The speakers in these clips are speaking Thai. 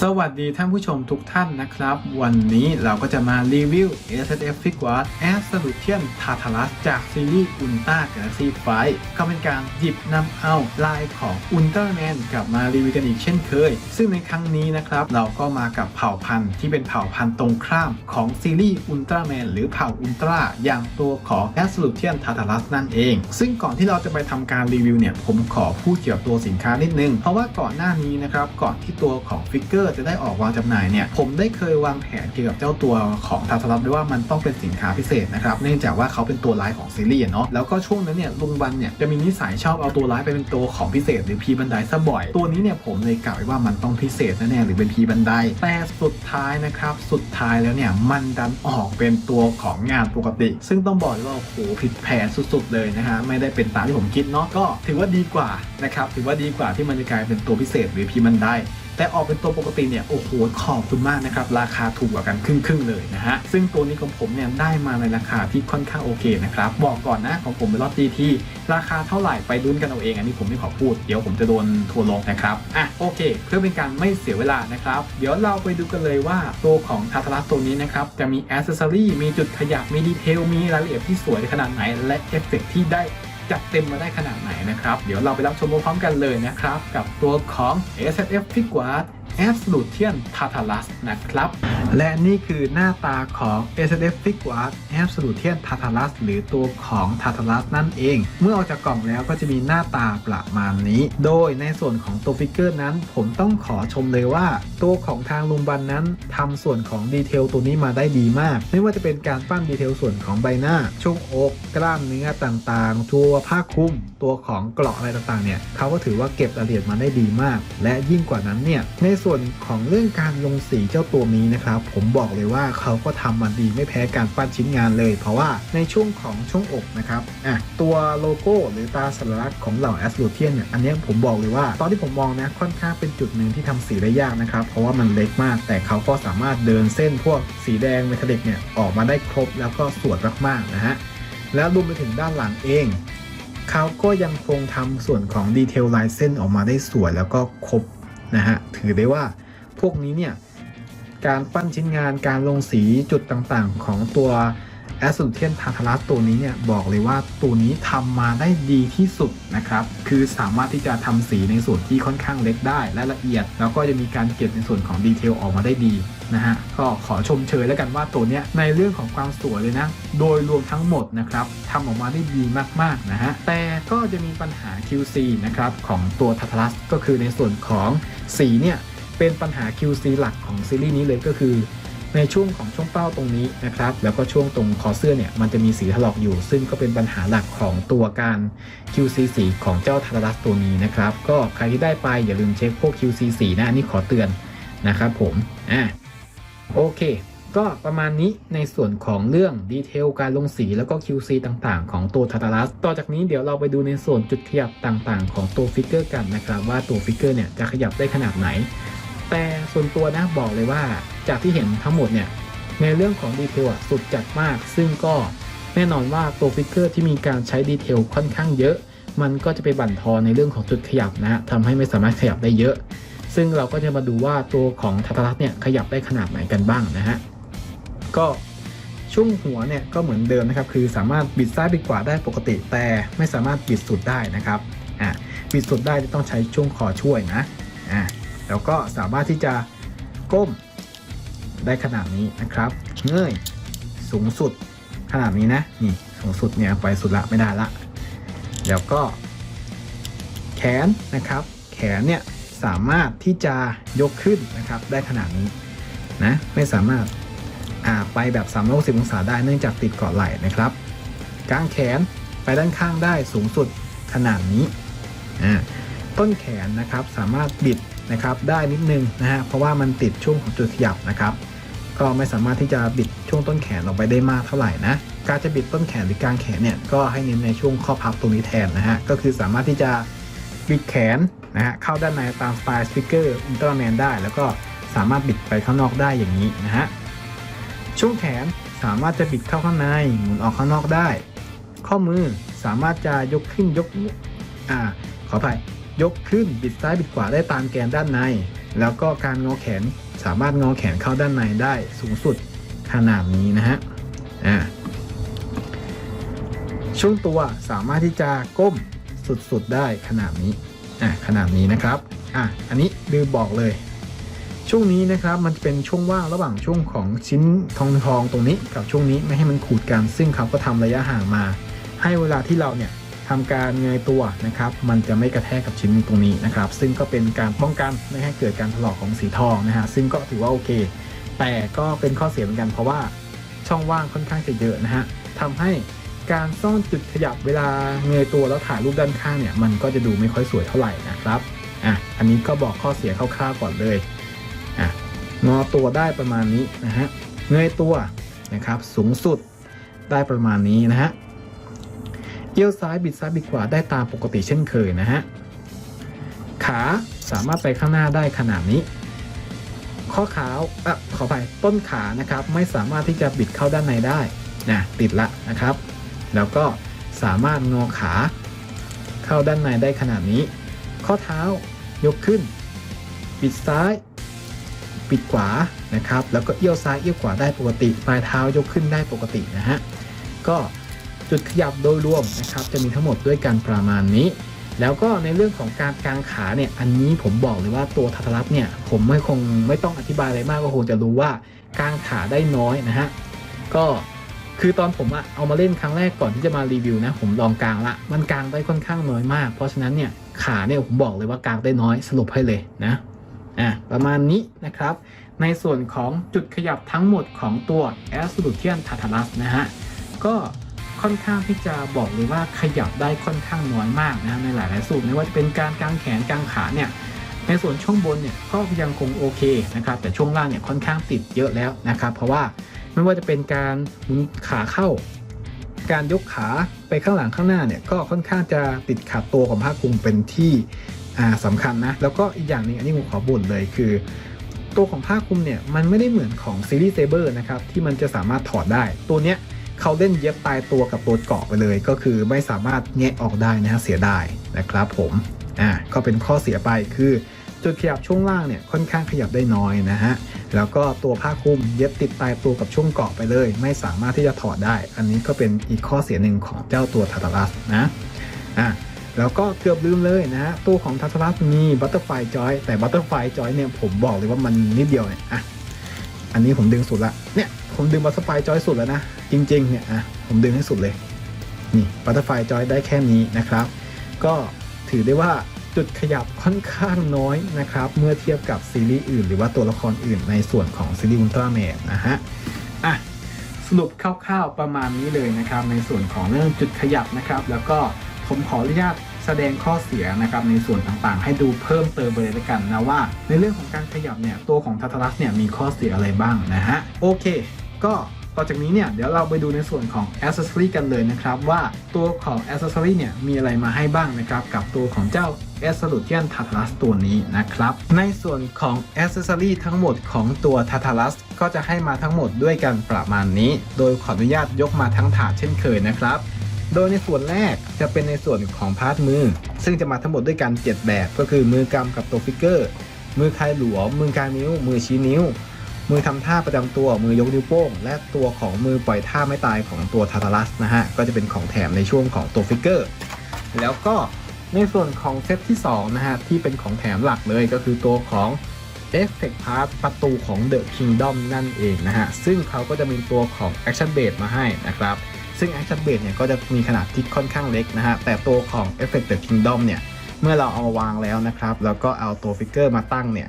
สวัสดีท่านผู้ชมทุกท่านนะครับ วันนี้เราก็จะมารีวิว s s f f i g u a r d Absolution Tartarus จากซีรีส์ Ultra Galaxy Fight ก็เป็นการหยิบนำเอาลายของ Ultraman กลับมารีวิวกันอีกเช่นเคย ซึ่งในครั้งนี้นะครับ เราก็มากับเผ่าพันธุ์ที่เป็นเผ่าพันธุ์ตรงข้ามของซีรีส์ Ultraman หรือเผ่า Ultra อย่างตัวของ Absolution Tartarus นั่นเอง ซึ่งก่อนที่เราจะไปทำการรีวิวเนี่ยผมขอพูดเกี่ยวกับตัวสินค้านิดนึง เพราะว่าก่อนหน้านี้นะครับก่อนที่ตัวของฟิกเกอร์จะได้ออกวางจำหน่ายเนี่ยผมได้เคยวางแผนเกี่ยวกับเจ้าตัวของทาทารัสไว้ว่ามันต้องเป็นสินค้าพิเศษนะครับเนื่องจากว่าเขาเป็นตัวร้ายของซีรีส์เนาะแล้วก็ช่วงนั้นเนี่ยลุงบันเนี่ยจะมีนิสัยชอบเอาตัวร้ายไปเป็นตัวของพิเศษหรือพีบันไดซะบ่อย ตัวนี้เนี่ยผมเลยกล่าวไว้ว่ามันต้องพิเศษแน่ๆหรือเป็นพีบันไดแต่สุดท้ายนะครับสุดท้ายแล้วเนี่ยมันดันออกเป็นตัวของงานปกติ ซึ่งต้องบอกว่าโอ้โหผิดแผนสุดๆเลยนะฮะไม่ได้เป็นตามที่ผมคิดเนาะก็ถือว่าดีกว่านะครับถือว่าดีกว่าที่มันจะกลายเป็นตัวพิเศษหรือพีบันได แต่ออกเป็นตัวปกติเนี่ยโอ้โหขอบคุณมากนะครับราคาถูกกว่ากันครึ่งๆเลยนะฮะซึ่งตัวนี้ของผมเนี่ยได้มาในราคาที่ค่อนข้างโอเคนะครับบอกก่อนนะของผมเป็นรอบ GT ราคาเท่าไหร่ไปลุ้นกันเอาเองอันนี้ผมไม่ขอพูดเดี๋ยวผมจะโดนทัวร์ลงนะครับอะโอเค เพื่อเป็นการไม่เสียเวลานะครับ เดี๋ยวเราไปดูกันเลยว่าตัวของทาทารัสตัวนี้นะครับจะมีแอ c เซสซอรี่มีจุดขยับมีดีเทลมีรายละเอียดที่สวยขนาดไหนและเอฟเฟกต์ที่ได้ จัดเต็มมาได้ขนาดไหนนะครับ เดี๋ยวเราไปรับชมพร้อมกันเลยนะครับ กับตัวของ s f f f i g u a r d Absolutian Tartarus นะครับ และนี่คือหน้าตาของ s f f i g u a r d Absolutian t a t a r u s หรือตัวของ t a t a r u s นั่นเอง เมื่อออกจากกล่องแล้วก็จะมีหน้าตาประมาณนี้ โดยในส่วนของตัวฟิกเกอร์นั้น ผมต้องขอชมเลยว่า ตัวของทางลุงบันนั้นทำส่วนของดีเทลตัวนี้มาได้ดีมาก ไม่ว่าจะเป็นการปั้นดีเทลส่วนของใบหน้า ช่วงอก กล้ามเนื้อต่างๆ ตัวผ้าคลุม ตัวของเกราะอะไรต่างๆเนี่ยเขาก็ถือว่าเก็บรายละเอียดมาได้ดีมาก และยิ่งกว่านั้นเนี่ยในส่วนของเรื่องการลงสีเจ้าตัวนี้นะครับ ผมบอกเลยว่าเขาก็ทำมาดีไม่แพ้การปั้นชิ้นงานเลย เพราะว่าในช่วงของช่วงอกนะครับอะตัวโลโก้หรือตาสัญลักษณ์ของเหล่าแอสโ u เทียนเนี่ยอันนี้ผมบอกเลยว่า ตอนที่ผมมองนะค่อนข้างเป็นจุดหนึ่งที่ทำสีได้ยากนะครับ เพราะว่ามันเล็กมาก แต่เขาก็สามารถเดินเส้นพวกสีแดงเมทัลลิกเนี่ยออกมาได้ครบแล้วก็สวยมากๆนะฮะแล้วรวมไปถึงด้านหลังเองเขาก็ยังคงทำส่วนของดีเทลลายเส้นออกมาได้สวยแล้วก็ครบ นะฮะถือได้ว่าพวกนี้เนี่ยการปั้นชิ้นงานการลงสีจุดต่างๆ ของตัวแอส u ูเทียนทาทารัสตัวนี้เนี่ยบอกเลยว่าตัวนี้ทำมาได้ดีที่สุดนะครับ คือสามารถที่จะทำสีในส่วนที่ค่อนข้างเล็กได้และละเอียด แล้วก็จะมีการเก็บในส่วนของดีเทลออกมาได้ดี นะฮะก็ขอชมเชยแล้วกันว่าตัวเนี้ยในเรื่องของความสวยเลยนะ โดยรวมทั้งหมดนะครับทำออกมาได้ดีมากๆนะฮะแต่ก็จะมีปัญหา QC นะครับของตัวทาทารัสก็คือในส่วนของสีเนี่ยเป็นปัญหา QC หลักของซีรีส์นี้เลยก็คือในช่วงของช่วงเป้าตรงนี้นะครับ แล้วก็ช่วงตรงคอเสื้อเนี่ยมันจะมีสีถลอกอยู่ ซึ่งก็เป็นปัญหาหลักของตัวการ QC สีของเจ้าทารัสตัวนี้นะครับ ก็ใครที่ได้ไปอย่าลืมเช็คพวก QC สีนะนนี้ขอเตือนนะครับผมอะ โอเค ก็ประมาณนี้ในส่วนของเรื่องดีเทลการลงสีแล้วก็ QC ต่างๆ ของตัวทารัสต่อจากนี้เดี๋ยวเราไปดูในส่วนจุดขยับต่างๆ ของตัวฟิกเกอร์กันนะครับ ว่าตัวฟิกเกอร์เนี่ยจะขยับได้ขนาดไหน แต่ส่วนตัวนะบอกเลยว่าจากที่เห็นทั้งหมดเนี่ยในเรื่องของดีเทลอะสุดจัดมาก ซึ่งก็แน่นอนว่าตัวฟิกเกอร์ที่มีการใช้ดีเทลค่อนข้างเยอะ มันก็จะไปบั่นทอนในเรื่องของจุดขยับนะฮะทำให้ไม่สามารถขยับได้เยอะ ซึ่งเราก็จะมาดูว่าตัวของทัตรัสเนี่ยขยับได้ขนาดไหนกันบ้างนะฮะก็ช่วงหัวเนี่ยก็เหมือนเดิมนะครับคือสามารถบิดซ้ายบิดขวาได้ปกติ แต่ไม่สามารถบิดสุดได้นะครับอะบิดสุดได้จะต้องใช้ช่วงคอช่วยนะอะแล้วก็สามารถที่จะก้มได้ขนาดนี้นะครับ เงยสูงสุดขนาดนี้นะนี่สูงสุดเนี่ยไปสุดละไม่ได้ละ แล้วก็ แขนนะครับ แขนเนี่ย สามารถที่จะยกขึ้นนะครับได้ขนาดนี้นะไม่สามารถอ่าไปแบบ3ามร้อยสิบองศาได้เนื่องจากติดเกาะไหล่นะครับกางแขนไปด้านข้างได้สูงสุดขนาดนี้ต้นแขนนะครับสามารถบิดนะครับได้นิดนึงนะฮะเพราะว่ามันติดช่วงของจุดขยับนะครับ ก็ไม่สามารถที่จะบิดช่วงต้นแขนออกไปได้มากเท่าไหร่นะการจะบิดต้นแขนหรือกลางแขนเนี่ยก็ให้เน้นในช่วงข้อพับตรงนี้แทนนะฮะก็คือสามารถที่จะบิดแขน นะฮะเข้าด้านในตามสไตล์สปิเกอร์อุลตร้าแมนได้ แล้วก็สามารถบิดไปข้างนอกได้อย่างนี้นะฮะช่วงแขนสามารถจะบิดเข้าข้างในหมุนออกข้างนอกได้ ข้อมือสามารถจะยกขึ้นยกอ่าขออภัยยกขึ้นบิดซ้ายบิดขวาได้ตามแกนด้านใน แล้วก็การงอแขนสามารถงอแขนเข้าด้านในได้สูงสุดขนาดนี้นะฮะอ่าช่วงตัวสามารถที่จะก้มสุดๆได้ขนาดนี้ อะขนาดนี้นะครับอะอันนี้ลืมบอกเลย ช่วงนี้นะครับมันจะเป็นช่วงว่างระหว่างช่วงของชิ้นทองทองตรงนี้กับช่วงนี้ไม่ให้มันขูดกันซึ่งเขาก็ทำระยะห่างมา ให้เวลาที่เราเนี่ยทำการเงยตัวนะครับ มันจะไม่กระแทกกับชิ้นตรงนี้นะครับ ซึ่งก็เป็นการป้องกันไม่ให้เกิดการถลอกของสีทองนะฮะซึ่งก็ถือว่าโอเค แต่ก็เป็นข้อเสียเหมือนกันเพราะว่าช่องว่างค่อนข้างจะเยอะนะฮะทำให้ การซ่อนจุดขยับเวลาเงยตัวแล้วถ่ายรูปด้านข้างเนี่ยมันก็จะดูไม่ค่อยสวยเท่าไหร่นะครับอะอันนี้ก็บอกข้อเสียคร่าวๆก่อนเลยอะงอตัวได้ประมาณนี้นะฮะเงยตัวนะครับสูงสุดได้ประมาณนี้นะฮะเอี้ยวซ้ายบิดซ้ายบิดขวาได้ตามปกติเช่นเคยนะฮะขาสามารถไปข้างหน้าได้ขนาดนี้ ข้อขาอะขอไปต้นขานะครับไม่สามารถที่จะบิดเข้าด้านในได้นะติดละนะครับ แล้วก็สามารถงอขา เข้าด้านในได้ขนาดนี้ ข้อเท้ายกขึ้นบิดซ้ายบิดขวานะครับ แล้วก็เอี้ยวซ้ายเอี้ยวขวาได้ปกติปลายเท้ายกขึ้นได้ปกตินะฮะก็จุดขยับโดยรวมนะครับ จะมีทั้งหมดด้วยกันประมาณนี้ แล้วก็ในเรื่องของการกางขาเนี่ย อันนี้ผมบอกเลยว่าตัวทัตลับเนี่ย ผมไม่คงไม่ต้องอธิบายอะไรมากก็คงจะรู้ว่ากางขาได้น้อยนะฮะ ก็ คือตอนผมอะเอามาเล่นครั้งแรกก่อนที่จะมารีวิวนะ ผมลองกลางละ มันกลางได้ค่อนข้างน้อยมาก เพราะฉะนั้นเนี่ยขาเนี่ยผมบอกเลยว่ากลางได้น้อยสรุปให้เลยนะอะประมาณนี้นะครับ ในส่วนของจุดขยับทั้งหมดของตัว a s o l u t i o n t a t a l u s นะฮะ ก็ค่อนข้างที่จะบอกเลยว่าขยับได้ค่อนข้างน้อยมากนะในหลายๆสูตรไม่ว่าจะเป็นการกางแขนกางขาเนี่ยในส่วนช่วงบนเนี่ยก็ยังคงโอเคนะครับแต่ช่วงล่างเนี่ยค่อนข้างติดเยอะแล้วนะครับเพราะว่า ไม่ว่าจะเป็นการหมุนขาเข้า การยกขาไปข้างหลังข้างหน้าเนี่ยก็ค่อนข้างจะติดขัดตัวของผ้าคลุมเป็นที่อ่าสำคัญนะ แล้วก็อีกอย่างหนึงอันนี้ผมขอบ่นเลยคือ ตัวของผ้าคลุมเนี่ยมันไม่ได้เหมือนของซีรีส์เซเบอร์นะครับที่มันจะสามารถถอดได้ ตัวเนี้ยเขาเล่นเย็บตายตัวกับตัวเกาะไปเลย ก็คือไม่สามารถแงะออกได้นะฮะเสียดายนะครับผมอ่าก็เป็นข้อเสียไปคือ จุดขยับช่วงล่างเนี่ยค่อนข้างขยับได้น้อยนะฮะแล้วก็ตัวผ้าคลุมเย็บติดตายตัวกับช่วงเกาะไปเลย ไม่สามารถที่จะถอดได้ อันนี้ก็เป็นอีกข้อเสียหนึ่งของเจ้าตัวทาตาลัสนะอ่าแล้วก็เกือบลืมเลยนะฮะตัวของทัศรัสมีบัตเตอร์ไฟจอยแต่บัตเตอร์ไฟจอยเนี่ยผมบอกเลยว่ามันนิดเดียวเนี่ยอะอันนี้ผมดึงสุดละเนี่ยผมดึงบัตเตอร์ไฟจอยสุดแล้วนะจริงๆเนี่ยอะผมดึงให้สุดเลยนี่บัตเตอร์ไฟจอยได้แค่นี้นะครับ ก็ถือได้ว่า จุดขยับค่อนข้างน้อยนะครับ เมื่อเทียบกับซีรีส์อื่น หรือว่าตัวละครอื่นในส่วนของซีรีส์อุลตร้าแมนนะฮะอะสรุปคร่าวๆประมาณนี้เลยนะครับ ในส่วนของเรื่องจุดขยับนะครับ แล้วก็ผมขออนุญาตแสดงข้อเสียนะครับในส่วนต่างๆ ให้ดูเพิ่มเติมไปเลยละกันนะว่า ในเรื่องของการขยับเนี่ยตัวของทัตลัสเนี่ยมีข้อเสียอะไรบ้างนะฮะโอเค ก็ ต่อจากนี้เนี่ยเดี๋ยวเราไปดูในส่วนของ Accessory กันเลยนะครับว่าตัวของ Accessory เนี่ยมีอะไรมาให้บ้างนะครับกับตัวของเจ้า a s o l u t i o n t a t a l u s ตัวนี้นะครับ ในส่วนของ Accessory ทั้งหมดของตัว t a t a l u s ก็จะให้มาทั้งหมดด้วยกันประมาณนี้ โดยขออนุญาตยกมาทั้งถาดเช่นเคยนะครับ โดยในส่วนแรกจะเป็นในส่วนของพาร์ทมือ ซึ่งจะมาทั้งหมดด้วยกัน 7 แบบ ก็คือมือกำกับตัวฟิกเกอร์ มือคลายหลวมมือกลางนิ้ว มือชี้นิ้ว มือทำท่าประจำตัวมือยกนิ้วโป้ง และตัวของมือปล่อยท่าไม่ตายของตัวทาตาลัสนะฮะ ก็จะเป็นของแถมในช่วงของตัวฟิกเกอร์ แล้วก็ในส่วนของเซตที่2นะฮะ ที่เป็นของแถมหลักเลยก็คือตัวของ Effect Part ประตูของ The Kingdom นั่นเองนะฮะ ซึ่งเขาก็จะมีตัวของ Action Base มาให้นะครับ ซึ่ง Action Base เนี่ยก็จะมีขนาดที่ค่อนข้างเล็กนะฮะ แต่ตัวของ Effect The Kingdom เนี่ยเมื่อเราเอามาวางแล้วนะครับ แล้วก็เอาตัวฟิกเกอร์มาตั้งเนี่ย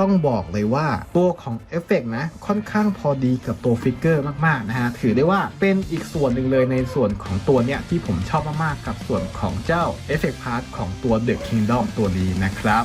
ต้องบอกเลยว่าตัวของเอฟเฟกนะค่อนข้างพอดีกับตัวฟิกเกอร์มากๆนะฮะถือได้ว่าเป็นอีกส่วนหนึ่งเลยในส่วนของตัวเนี้ยที่ผมชอบมากๆกับส่วนของเจ้าเอฟเฟกพาร์ทของตัวเดอะคิงดอมตัวนี้นะครับ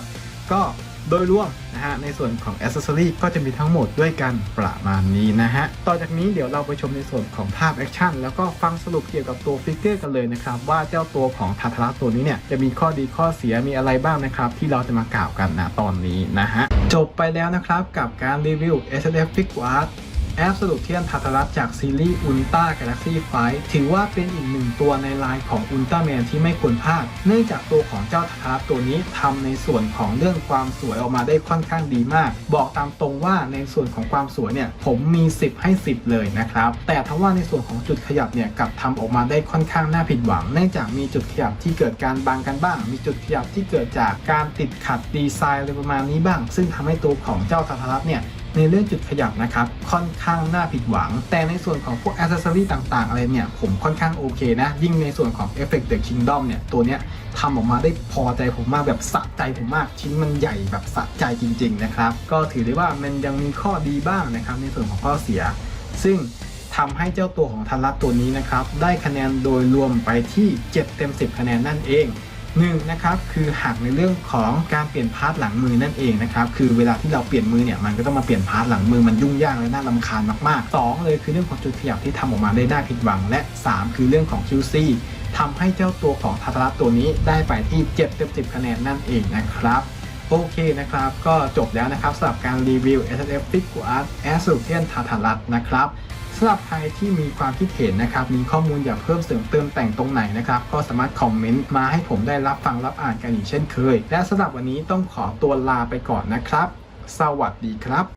ก็ โดยรวมนะฮะในส่วนของ Accessory ก็จะมีทั้งหมดด้วยกันประมาณนี้นะฮะ ต่อจากนี้เดี๋ยวเราไปชมในส่วนของภาพแอคชั่นแล้วก็ฟังสรุปเกี่ยวกับตัวฟิกเกอร์กันเลยนะครับ ว่าเจ้าตัวของทาทาระตัวนี้เนี่ยจะมีข้อดีข้อเสียมีอะไรบ้างนะครับ ที่เราจะมากล่าวกันนะตอนนี้นะฮะ จบไปแล้วนะครับกับการรีวิว S F Figure Art แอปสลูเทียนทาทารัสจากซีรีส์อุลตร้า a าแล็กซี่ไฟถือว่าเป็นอีกหนึ่งตัวในไลน์ของอุลตร้าแมนที่ไม่ควรพลาด เนื่องจากตัวของเจ้าทาทารัสตัวนี้ทำในส่วนของเรื่องความสวยออกมาได้ค่อนข้างดีมาก บอกตามตรงว่าในส่วนของความสวยเนี่ยผมมี 10 ให้ 10 เลยนะครับ แต่ทว่าในส่วนของจุดขยับเนี่ยกลับทำออกมาได้ค่อนข้างน่าผิดหวัง เนื่องจากมีจุดขยับที่เกิดการบังกันบ้าง มีจุดขยับที่เกิดจากการติดขัดดีไซน์อะไรประมาณนี้บ้าง ซึ่งทำให้ตัวของเจ้าทาทารัสเนี่ย ในเรื่องจุดขยับนะครับ ค่อนข้างน่าผิดหวัง แต่ในส่วนของพวกอ c เซสซอรีต่างๆ อะไรเนี่ย ผมค่อนข้างโอเคนะ ยิ่งในส่วนของ Effect the Kingdom เนี่ย ตัวเนี้ยทำออกมาได้พอใจผมมากแบบสะใจผมมาก ชิ้นมันใหญ่แบบสะใจจริง ๆ นะครับ ก็ถือได้ว่ามันยังมีข้อดีบ้างนะครับ ในส่วนของข้อเสีย ซึ่งทำให้เจ้าตัวของทันรัตตัวนี้นะครับ ได้คะแนนโดยรวมไปที่ 7 เต็ม 10 คะแนนนั่นเอง หนึ่งนะครับคือหักในเรื่องของการเปลี่ยนพาร์ทหลังมือนั่นเองนะครับคือเวลาที่เราเปลี่ยนมือเนี่ยมันก็ต้องมาเปลี่ยนพาร์ทหลังมือมันยุ่งยากและน่ารำคาญมากๆสองเลยคือเรื่องของจุดขยับที่ทำออกมาได้น่าผิดหวัง และ 3 คือเรื่องของ QC ทำให้เจ้าตัวของทาทารัตตัวนี้ได้ไปที่7เต็ม10 คะแนนนั่นเองนะครับโอเคนะครับ ก็จบแล้วนะครับสำหรับการรีวิว S F f i g u r e a s u t i o n t a t a r a t นะครับ สำหรับใครที่มีความคิดเห็นนะครับ มีข้อมูลอยากเพิ่มเสริมเติมแต่งตรงไหนนะครับ ก็สามารถคอมเมนต์มาให้ผมได้รับฟังรับอ่านกันอีกเช่นเคย และสำหรับวันนี้ต้องขอตัวลาไปก่อนนะครับ สวัสดีครับ